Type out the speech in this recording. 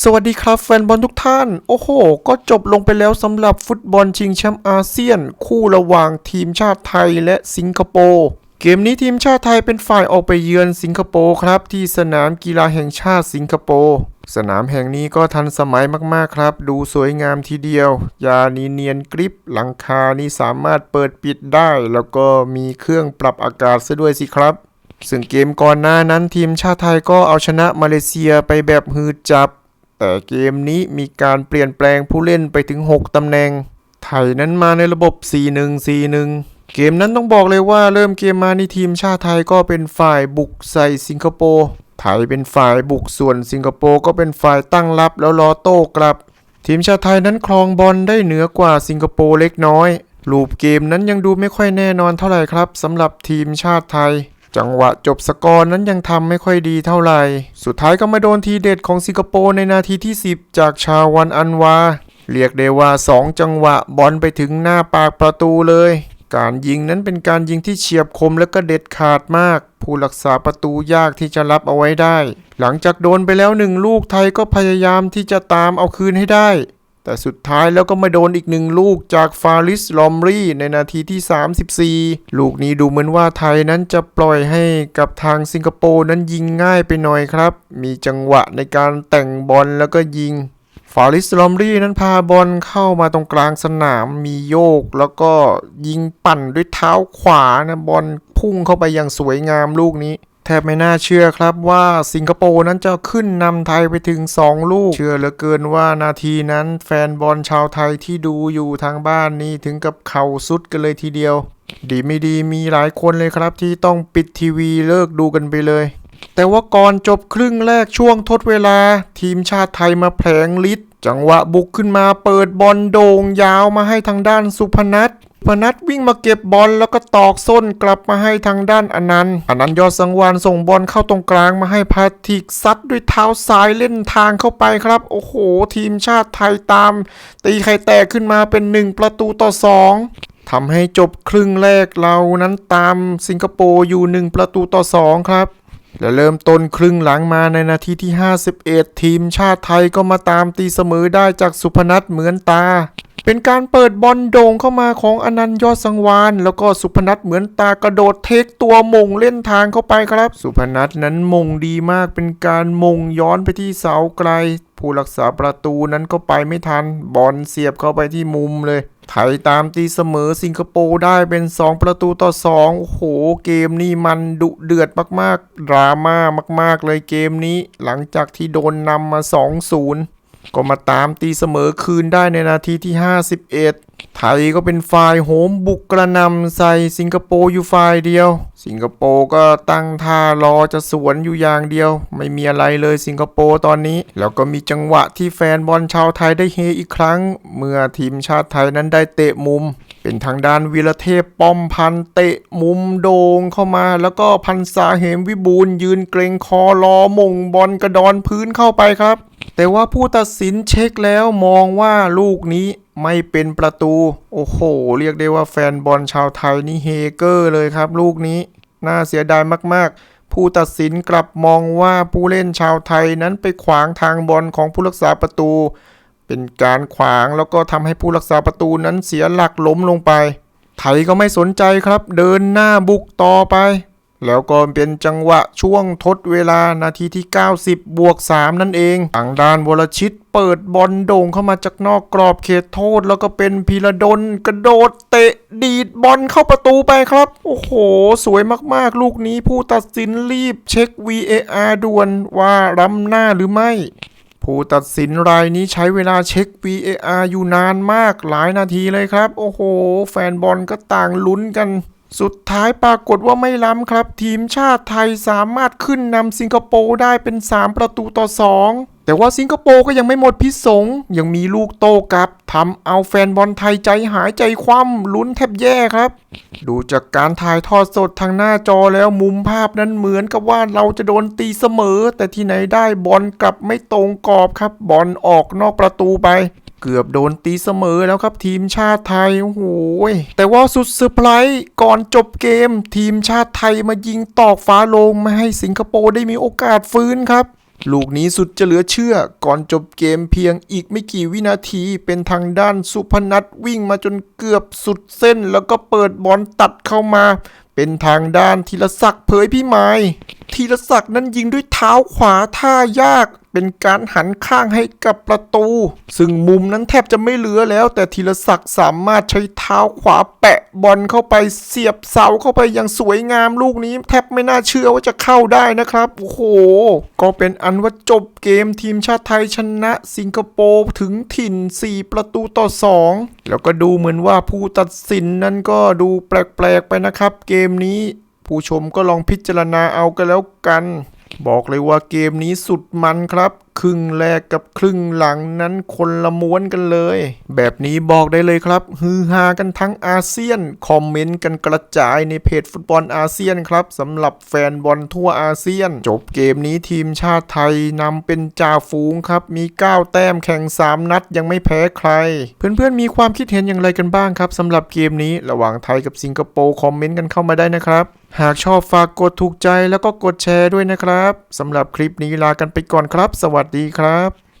สวัสดีครับแฟนบอลทุกท่าน โอ้โห ก็จบลงไปแล้วสำหรับฟุตบอลชิงแชมป์อาเซียน คู่ระหว่างทีมชาติไทยและสิงคโปร์เกมนี้ทีมชาติไทยเป็นฝ่ายออกไปเยือนสิงคโปร์ครับ ที่สนามกีฬาแห่งชาติสิงคโปร์สนามแห่งนี้ก็ทันสมัยมากๆครับ ดูสวยงามทีเดียว ยานีเนียนกริป หลังคานี่สามารถเปิดปิดได้ แล้วก็มีเครื่องปรับอากาศซะด้วยสิครับซึ่งเกมก่อนหน้านั้นทีมชาติไทยก็เอาชนะมาเลเซียไปแบบฮือจับ แต่เกมนี้มีการเปลี่ยนแปลงผู้เล่นไปถึง 6 ตำแหน่ง ไทยนั้นมาในระบบ 4-1-4-1 เกมนั้นต้องบอกเลยว่าเริ่มเกมมานี่ทีมชาติไทยก็เป็นฝ่ายบุกใส่สิงคโปร์ไทยเป็นฝ่ายบุกส่วนสิงคโปร์ก็เป็นฝ่ายตั้งรับแล้วรอโต้กลับ ทีมชาติไทยนั้นครองบอลได้เหนือกว่าสิงคโปร์เล็กน้อย รูปเกมนั้นยังดูไม่ค่อยแน่นอนเท่าไหร่ครับสำหรับทีมชาติไทย จังหวะจบสกอร์นั้นยังทำไม่ค่อยดีเท่าไหร่ สุดท้ายก็มาโดนทีเด็ดของสิงคโปร์ในนาทีที่ 10 จากชาวันอันวา เรียกได้ว่า 2 จังหวะบอลไปถึงหน้าปากประตูเลย การยิงนั้นเป็นการยิงที่เฉียบคมและก็เด็ดขาดมาก ผู้รักษาประตูยากที่จะรับเอาไว้ได้ หลังจากโดนไปแล้วหนึ่งลูกไทยก็พยายามที่จะตามเอาคืนให้ได้ แต่สุดท้ายแล้วก็มาโดนอีกหนึ่งลูกจากฟาริสลอมรีในนาทีที่ 34 ลูกนี้ดูเหมือนว่าไทยนั้นจะปล่อยให้กับทางสิงคโปร์นั้นยิงง่ายไปหน่อยครับ มีจังหวะในการแต่งบอลแล้วก็ยิง ฟาริสลอมรีนั้นพาบอลเข้ามาตรงกลางสนามมีโยก แล้วก็ยิงปั่นด้วยเท้าขวานะบอลพุ่งเข้าไปอย่างสวยงามลูกนี้ แทบไม่น่าเชื่อครับว่าสิงคโปร์นั้นจะขึ้นนำไทยไปถึง 2 ลูก เชื่อเหลือเกินว่านาทีนั้นแฟนบอลชาวไทยที่ดูอยู่ทางบ้านนี่ถึงกับเข่าสุดกันเลยทีเดียว ดีไม่ดีมีหลายคนเลยครับที่ต้องปิดทีวีเลิกดูกันไปเลย แต่ว่าก่อนจบครึ่งแรกช่วงทดเวลา ทีมชาติไทยมาแผลงฤทธิ์จังหวะบุกขึ้นมาเปิดบอลโด่งยาวมาให้ทางด้านสุพนัท สุพนัทวิ่งมาเก็บบอลแล้วก็ตอกส้นกลับมาให้ทางด้านอนันต์อนันต์ยอดสังวานส่งบอลเข้าตรงกลางมาให้พาทิกซัดด้วยเท้าซ้ายเล่นทางเข้าไปครับ โอ้โห ทีมชาติไทยตาม ตีไข่แตกขึ้นมาเป็นหนึ่งประตูต่อสองทำให้จบครึ่งแรกเรานั้นตามสิงคโปร์อยู่ 1 ประตูต่อ 2 ครับ และเริ่มต้นครึ่งหลังมาในนาทีที่ 51 ทีมชาติไทยก็มาตามตีเสมอได้จากสุพนัทเหมือนตา เป็นการเปิดบอลโด่งเข้ามาของอนันต์ยอดสังวานแล้วก็สุพนัทเหมือนตากระโดดเทคตัวมงเล่นทางเข้าไปครับ สุพนัทนั้นมงดีมากเป็นการมงย้อนไปที่เสาไกล ผู้รักษาประตูนั้นก็ไปไม่ทัน บอลเสียบเข้าไปที่มุมเลย ไทยตามตีเสมอสิงคโปร์ได้เป็น 2 ประตูต่อ 2 โอ้โห เกมนี้มันดุเดือดมากๆ ดราม่ามาก ๆ เลยเกมนี้ หลังจากที่โดนนำมา 2-0 ก็มาตามตีเสมอคืนได้ในนาทีที่ 51 ไทยก็เป็นฝ่ายโหมบุกกระนำใส่สิงคโปร์อยู่ฝ่ายเดียว สิงคโปร์ก็ตั้งท่ารอจะสวนอยู่อย่างเดียว ไม่มีอะไรเลยสิงคโปร์ตอนนี้ แล้วก็มีจังหวะที่แฟนบอลชาวไทยได้เฮอีกครั้ง เมื่อทีมชาติไทยนั้นได้เตะมุม เป็นทางด้านวีรเทพป้อมพันเตะมุมโด่งเข้ามา แล้วก็พันษาเหมวิบูลย์ยืนเกรงคอรอมงบอลกระดอนพื้นเข้าไปครับ แต่ว่าผู้ตัดสินเช็คแล้วมองว่าลูกนี้ไม่เป็นประตู โอ้โห เรียกได้ว่าแฟนบอลชาวไทยนี่เฮเกอร์เลยครับ ลูกนี้น่าเสียดายมากๆ ผู้ตัดสินกลับมองว่าผู้เล่นชาวไทยนั้นไปขวางทางบอลของผู้รักษาประตู เป็นการขวางแล้วก็ทำให้ผู้รักษาประตูนั้นเสียหลักล้มลงไป ไทยก็ไม่สนใจครับ เดินหน้าบุกต่อไป แล้วก็เป็นจังหวะช่วงทดเวลานาทีที่ 90 บวก 3 นั่นเองทางด้านวรชิตเปิดบอลโด่งเข้ามาจากนอกกรอบเขตโทษ แล้วก็เป็นพีระดลกระโดดเตะดีดบอลเข้าประตูไปครับ โอ้โห สวยมากๆ ลูกนี้ผู้ตัดสินรีบเช็ค VAR ด่วนว่าล้ำหน้าหรือไม่ ผู้ตัดสินรายนี้ใช้เวลาเช็ค VAR อยู่นานมากหลายนาทีเลยครับ โอ้โห แฟนบอลก็ต่างลุ้นกัน สุดท้ายปรากฏว่าไม่ล้ำครับ ทีมชาติไทยสามารถขึ้นนำสิงคโปร์ได้เป็น 3 ประตูต่อ 2 แต่ว่าสิงคโปร์ก็ยังไม่หมดพิษสงยังมีลูกโตกลับทำเอาแฟนบอลไทยใจหายใจคว่ำลุ้นแทบแย่ครับ ดูจากการถ่ายทอดสดทางหน้าจอแล้วมุมภาพนั้นเหมือนกับว่าเราจะโดนตีเสมอ แต่ที่ไหนได้บอลกลับไม่ตรงกรอบครับ บอลออกนอกประตูไป เกือบโดนตีเสมอแล้วครับทีมชาติไทยโอ้โหยแต่ว่าสุดเซอร์ไพรส์ก่อนจบเกม ทีมชาติไทยมายิงตอกฟ้าลงมาให้สิงคโปร์ได้มีโอกาสฟื้นครับลูกนี้สุดจะเหลือเชื่อ ก่อนจบเกมเพียงอีกไม่กี่วินาที เป็นทางด้านสุพนัทวิ่งมาจนเกือบสุดเส้น แล้วก็เปิดบอลตัดเข้ามา เป็นทางด้านธีรศักดิ์เผยพี่ไม้ธีรศักดิ์นั้นยิงด้วยเท้าขวาท่ายาก เป็นการหันข้างให้กับประตู ซึ่งมุมนั้นแทบจะไม่เหลือแล้ว แต่ธีรศักดิ์สามารถใช้เท้าขวาแปะบอลเข้าไปเสียบเสาเข้าไปอย่างสวยงามลูกนี้ แทบไม่น่าเชื่อว่าจะเข้าได้นะครับโอ้โห ก็เป็นอันว่าจบเกมทีมชาติไทยชนะ สิงคโปร์ถึงถิ่น 4 ประตูต่อ 2 แล้วก็ดูเหมือนว่าผู้ตัดสินนั้นก็ดูแปลกๆไปนะครับ เกมนี้ ผู้ชมก็ลองพิจารณาเอากันแล้วกัน บอกเลยว่าเกมนี้สุดมันครับ ครึ่งแรกกับครึ่งหลังนั้นคนละม้วนกันเลย แบบนี้บอกได้เลยครับ ฮือฮากันทั้งอาเซียน คอมเมนต์กันกระจายในเพจฟุตบอลอาเซียนครับสำหรับแฟนบอลทั่วอาเซียน จบเกมนี้ทีมชาติไทยนำเป็นจ่าฝูงครับ มี 9 แต้มแข่ง 3 นัดยังไม่แพ้ใคร เพื่อนๆมีความคิดเห็นอย่างไรกันบ้างครับสำหรับเกมนี้ระหว่างไทยกับสิงคโปร์คอมเมนต์กันเข้ามาได้นะครับหากชอบฝากกดถูกใจแล้วก็กดแชร์ด้วยนะครับสำหรับคลิปนี้ลากันไปก่อนครับ สวัสดีวัสดีครับ